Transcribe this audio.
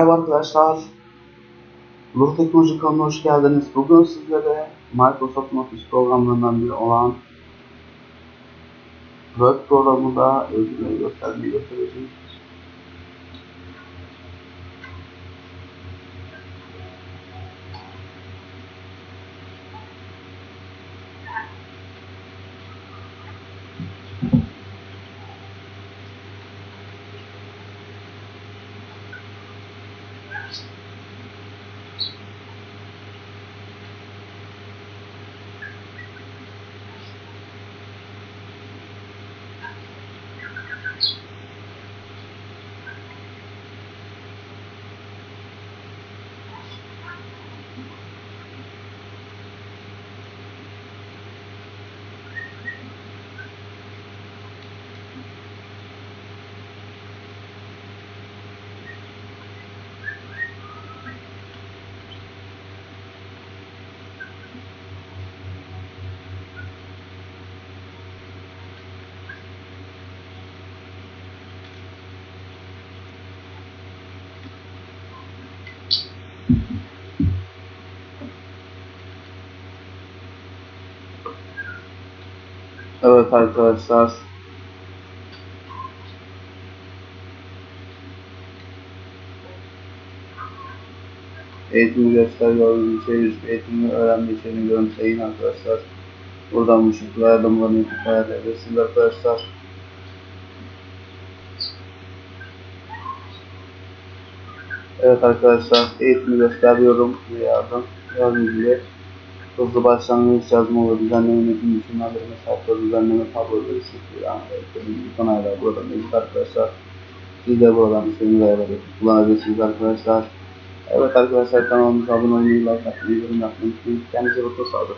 Merhaba arkadaşlar. Ruh Teknoloji kanalına hoş geldiniz. Bugün sizlere Microsoft Office programlarından biri olan Word programında ilgili göstermeyi göstereceğim. Evet arkadaşlar. Eğitimi göster gördüğünüz şey eğitimi öğrenme içeriğini görüntüleyin arkadaşlar. Buradan bu şekilde yardımlarını yapıp ayarlayabilirsiniz arkadaşlar. Evet arkadaşlar eğitimi gösteriyorum yardım. Gibi hızlı başlangıç yazma ve düzenleme metin biçimlerine sayfa düzenleme tabloları yani buton ayarlar burada mevcut arkadaşlar. Siz de buradan istediğiniz ayarları kullanabilirsiniz arkadaşlar. Evet arkadaşlar kanalımıza abone olmayı, like atmayı, yorum yapmayı unutmayın. Kendinize bakın sağ olun.